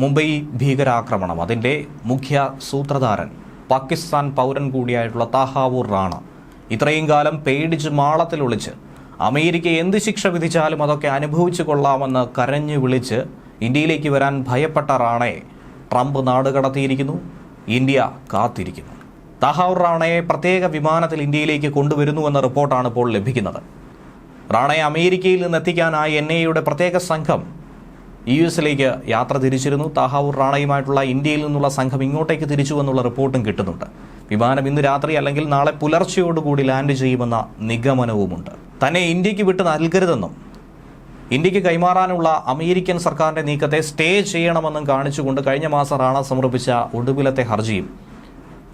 മുംബൈ ഭീകരാക്രമണം. അതിന്റെ മുഖ്യ സൂത്രധാരൻ പാകിസ്ഥാൻ പൗരൻ കൂടിയായിട്ടുള്ള താഹാവൂർ റാണ. ഇത്രയും കാലം പേടിച്ച് മാളത്തിൽ ഒളിച്ച് അമേരിക്ക എന്ത് ശിക്ഷ വിധിച്ചാലും അതൊക്കെ അനുഭവിച്ചു കൊള്ളാമെന്ന് കരഞ്ഞു വിളിച്ച് ഇന്ത്യയിലേക്ക് വരാൻ ഭയപ്പെട്ട റാണയെ ട്രംപ് നാടുകടത്തിയിരിക്കുന്നു ഇന്ത്യ കാത്തിരിക്കുന്നു. താഹാവൂർ റാണയെ പ്രത്യേക വിമാനത്തിൽ ഇന്ത്യയിലേക്ക് കൊണ്ടുവരുന്നുവെന്ന റിപ്പോർട്ടാണ് ഇപ്പോൾ ലഭിക്കുന്നത്. റാണയെ അമേരിക്കയിൽ നിന്ന് എത്തിക്കാനായി എൻ ഐയുടെ പ്രത്യേക സംഘം യു എസിലേക്ക് യാത്ര തിരിച്ചിരുന്നു. താഹാവൂർ റാണയുമായിട്ടുള്ള ഇന്ത്യയിൽ നിന്നുള്ള സംഘം ഇങ്ങോട്ടേക്ക് തിരിച്ചു എന്നുള്ള റിപ്പോർട്ടും കിട്ടുന്നുണ്ട്. വിമാനം ഇന്ന് രാത്രി അല്ലെങ്കിൽ നാളെ പുലർച്ചയോടുകൂടി ലാൻഡ് ചെയ്യുമെന്ന നിഗമനവുമുണ്ട്. തന്നെ ഇന്ത്യയ്ക്ക് വിട്ട് നൽകരുതെന്നും ഇന്ത്യയ്ക്ക് കൈമാറാനുള്ള അമേരിക്കൻ സർക്കാരിന്റെ നീക്കത്തെ സ്റ്റേ ചെയ്യണമെന്നും കാണിച്ചുകൊണ്ട് കഴിഞ്ഞ മാസം റാണ സമർപ്പിച്ച ഒടുവിലത്തെ ഹർജിയും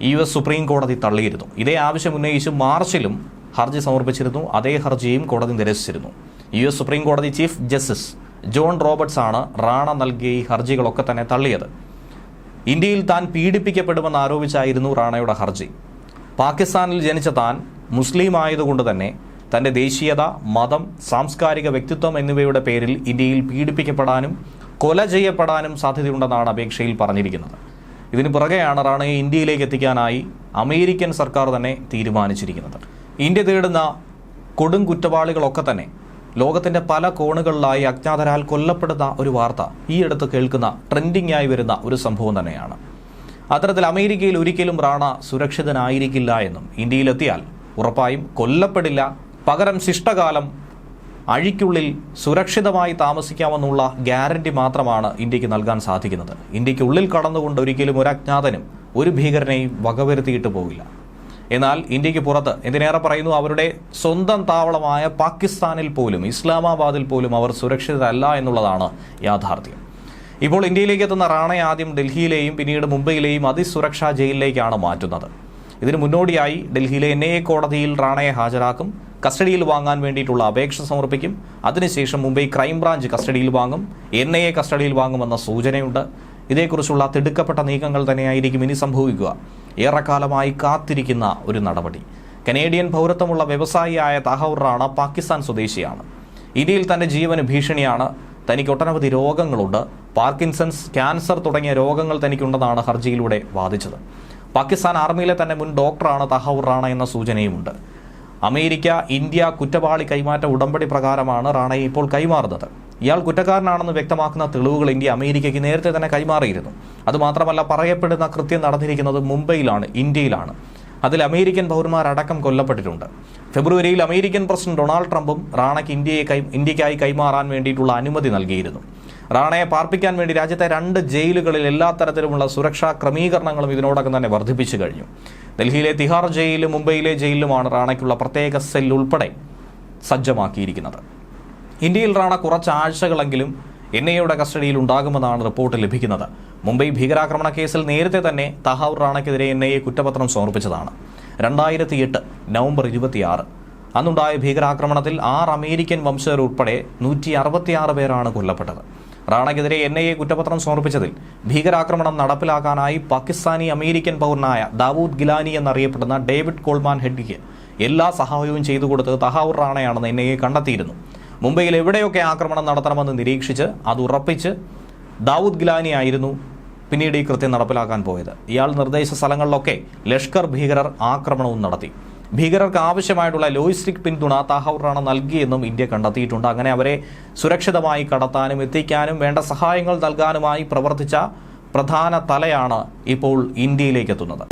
യു എസ് സുപ്രീം കോടതി തള്ളിയിരുന്നു. ഇതേ ആവശ്യം ഉന്നയിച്ച് മാർച്ചിലും ഹർജി സമർപ്പിച്ചിരുന്നു. അതേ ഹർജിയും കോടതി നിരസിച്ചിരുന്നു. യു എസ് സുപ്രീം കോടതി ചീഫ് ജസ്റ്റിസ് ജോൺ റോബർട്ട്സ് ആണ് റാണ നൽകിയ ഈ ഹർജികളൊക്കെ തന്നെ തള്ളിയത്. ഇന്ത്യയിൽ താൻ പീഡിപ്പിക്കപ്പെടുമെന്ന് ആരോപിച്ചായിരുന്നു റാണയുടെ ഹർജി. പാകിസ്ഥാനിൽ ജനിച്ച താൻ മുസ്ലിം ആയതുകൊണ്ട് തന്നെ തന്റെ ദേശീയത മതം സാംസ്കാരിക വ്യക്തിത്വം എന്നിവയുടെ പേരിൽ ഇന്ത്യയിൽ പീഡിപ്പിക്കപ്പെടാനും കൊല ചെയ്യപ്പെടാനും സാധ്യതയുണ്ടെന്നാണ് അപേക്ഷയിൽ പറഞ്ഞിരിക്കുന്നത്. ഇതിന് പുറകെയാണ് റാണയെ ഇന്ത്യയിലേക്ക് എത്തിക്കാനായി അമേരിക്കൻ സർക്കാർ തന്നെ തീരുമാനിച്ചിരിക്കുന്നത്. ഇന്ത്യ തേടുന്ന കൊടും കുറ്റവാളികളൊക്കെ തന്നെ ലോകത്തിന്റെ പല കോണുകളിലായി അജ്ഞാതരാൽ കൊല്ലപ്പെടുന്ന ഒരു വാർത്ത ഈ അടുത്ത് കേൾക്കുന്ന ട്രെൻഡിംഗ് ആയി വരുന്ന ഒരു സംഭവം തന്നെയാണ്. അത്തരത്തിൽ അമേരിക്കയിൽ ഒരിക്കലും റാണ സുരക്ഷിതനായിരിക്കില്ല എന്നും ഇന്ത്യയിലെത്തിയാൽ ഉറപ്പായും കൊല്ലപ്പെടില്ല. പകരം ശിഷ്ടകാലം അഴിക്കുള്ളിൽ സുരക്ഷിതമായി താമസിക്കാമെന്നുള്ള ഗ്യാരണ്ടി മാത്രമാണ് ഇന്ത്യയ്ക്ക് നൽകാൻ സാധിക്കുന്നത്. ഇന്ത്യക്കുള്ളിൽ കടന്നുകൊണ്ട് ഒരിക്കലും ഒരു അജ്ഞാതനും ഒരു ഭീകരനെയും വകവരുത്തിയിട്ട് പോകില്ല എന്നാൽ ഇന്ത്യയ്ക്ക് പുറത്ത് എന്തിനേറെ പറയുന്നു? അവരുടെ സ്വന്തം താവളമായ പാകിസ്ഥാനിൽ പോലും ഇസ്ലാമാബാദിൽ പോലും അവർ സുരക്ഷിതരല്ല എന്നുള്ളതാണ് യാഥാർത്ഥ്യം. ഇപ്പോൾ ഇന്ത്യയിലേക്ക് എത്തുന്ന റാണയെ ആദ്യം ഡൽഹിയിലെയും പിന്നീട് മുംബൈയിലെയും അതിസുരക്ഷാ ജയിലിലേക്കാണ് മാറ്റുന്നത്. ഇതിന് മുന്നോടിയായി ഡൽഹിയിലെ എൻ കോടതിയിൽ റാണയെ ഹാജരാക്കും കസ്റ്റഡിയിൽ വാങ്ങാൻ വേണ്ടിയിട്ടുള്ള അപേക്ഷ സമർപ്പിക്കും. അതിനുശേഷം മുംബൈ ക്രൈംബ്രാഞ്ച് കസ്റ്റഡിയിൽ വാങ്ങും എൻ ഐ എ കസ്റ്റഡിയിൽ വാങ്ങുമെന്ന സൂചനയുണ്ട്. ഇതേക്കുറിച്ചുള്ള തിടുക്കപ്പെട്ട നീക്കങ്ങൾ തന്നെയായിരിക്കും ഇനി സംഭവിക്കുക. ഏറെക്കാലമായി കാത്തിരിക്കുന്ന ഒരു നടപടി. കനേഡിയൻ പൗരത്വമുള്ള വ്യവസായിയായ താഹൌർ റാണ പാകിസ്ഥാൻ സ്വദേശിയാണ്. ഇന്ത്യയിൽ തന്റെ ജീവന് ഭീഷണിയാണ്. തനിക്ക് ഒട്ടനവധി രോഗങ്ങളുണ്ട്. പാർക്കിൻസൺസ് ക്യാൻസർ തുടങ്ങിയ രോഗങ്ങൾ തനിക്കുണ്ടെന്നാണ് ഹർജിയിലൂടെ വാദിച്ചത്. പാകിസ്ഥാൻ ആർമിയിലെ തന്നെ മുൻ ഡോക്ടറാണ് തഹൌർ റാണ എന്ന സൂചനയുമുണ്ട്. അമേരിക്ക ഇന്ത്യ കുറ്റവാളി കൈമാറ്റ ഉടമ്പടി പ്രകാരമാണ് റാണയെ ഇപ്പോൾ കൈമാറുന്നത്. ഇയാൾ കുറ്റക്കാരനാണെന്ന് വ്യക്തമാക്കുന്ന തെളിവുകൾ ഇന്ത്യ അമേരിക്കയ്ക്ക് നേരത്തെ തന്നെ കൈമാറിയിരുന്നു. അതുമാത്രമല്ല പറയപ്പെടുന്ന കൃത്യം നടന്നിരിക്കുന്നത് മുംബൈയിലാണ് ഇന്ത്യയിലാണ്. അതിൽ അമേരിക്കൻ പൗരന്മാരടക്കം കൊല്ലപ്പെട്ടിട്ടുണ്ട്. ഫെബ്രുവരിയിൽ അമേരിക്കൻ പ്രസിഡന്റ് ഡൊണാൾഡ് ട്രംപും റാണയ്ക്ക് ഇന്ത്യയെ കൈ ഇന്ത്യക്കായി കൈമാറാൻ വേണ്ടിയിട്ടുള്ള അനുമതി നൽകിയിരുന്നു. റാണയെ പാർപ്പിക്കാൻ വേണ്ടി രാജ്യത്തെ രണ്ട് ജയിലുകളിൽ എല്ലാ തരത്തിലുമുള്ള സുരക്ഷാ ക്രമീകരണങ്ങളും ഇതിനോടകം തന്നെ വർദ്ധിപ്പിച്ചു കഴിഞ്ഞു. ഡൽഹിയിലെ തിഹാർ ജയിലും മുംബൈയിലെ ജയിലിലുമാണ് റാണയ്ക്കുള്ള പ്രത്യേക സെൽ ഉൾപ്പെടെ സജ്ജമാക്കിയിരിക്കുന്നത്. ഇന്ത്യയിൽ റാണ കുറച്ച് ആഴ്ചകളെങ്കിലും എൻ ഐയുടെ കസ്റ്റഡിയിൽ ഉണ്ടാകുമെന്നാണ് റിപ്പോർട്ട് ലഭിക്കുന്നത്. മുംബൈ ഭീകരാക്രമണ കേസിൽ നേരത്തെ തന്നെ തഹാവൂർ റാണയ്ക്കെതിരെ എൻ ഐ എ കുറ്റപത്രം സമർപ്പിച്ചതാണ്. രണ്ടായിരത്തി എട്ട് നവംബർ ഇരുപത്തിയാറ്. അന്നുണ്ടായ ഭീകരാക്രമണത്തിൽ ആറ് അമേരിക്കൻ വംശജർ ഉൾപ്പെടെ നൂറ്റി അറുപത്തിയാറ് പേരാണ് കൊല്ലപ്പെട്ടത്. റാണയ്ക്കെതിരെ എൻ ഐ എ കുറ്റപത്രം സമർപ്പിച്ചതിൽ ഭീകരാക്രമണം നടപ്പിലാക്കാനായി പാകിസ്ഥാനി അമേരിക്കൻ പൗരനായ ദാവൂദ് ഗിലാനി എന്നറിയപ്പെടുന്ന ഡേവിഡ് കോൾമാൻ ഹെഡ്ഡിക്ക് എല്ലാ സഹായവും ചെയ്തു കൊടുത്തത് തഹാവൂർ റാണയാണെന്ന് എൻ ഐ എ കണ്ടെത്തിയിരുന്നു. മുംബൈയിൽ എവിടെയൊക്കെ ആക്രമണം നടത്തണമെന്ന് നിരീക്ഷിച്ച് അത് ഉറപ്പിച്ച് ദാവൂദ് ഗിലാനി ആയിരുന്നു പിന്നീട് ഈ കൃത്യം നടപ്പിലാക്കാൻ പോയത്. ഇയാൾ നിർദ്ദേശ സ്ഥലങ്ങളിലൊക്കെ ലഷ്കർ ഭീകരർ ആക്രമണവും നടത്തി. ഭീകരർക്ക് ആവശ്യമായിട്ടുള്ള ലോജിസ്റ്റിക് പിന്തുണ താഹൌർ നൽകിയെന്നും ഇന്ത്യ കണ്ടെത്തിയിട്ടുണ്ട്. അങ്ങനെ അവരെ സുരക്ഷിതമായി കടത്താനും എത്തിക്കാനും വേണ്ട സഹായങ്ങൾ നൽകാനുമായി പ്രവർത്തിച്ച പ്രധാന തലയാണ് ഇപ്പോൾ ഇന്ത്യയിലേക്ക് എത്തുന്നത്.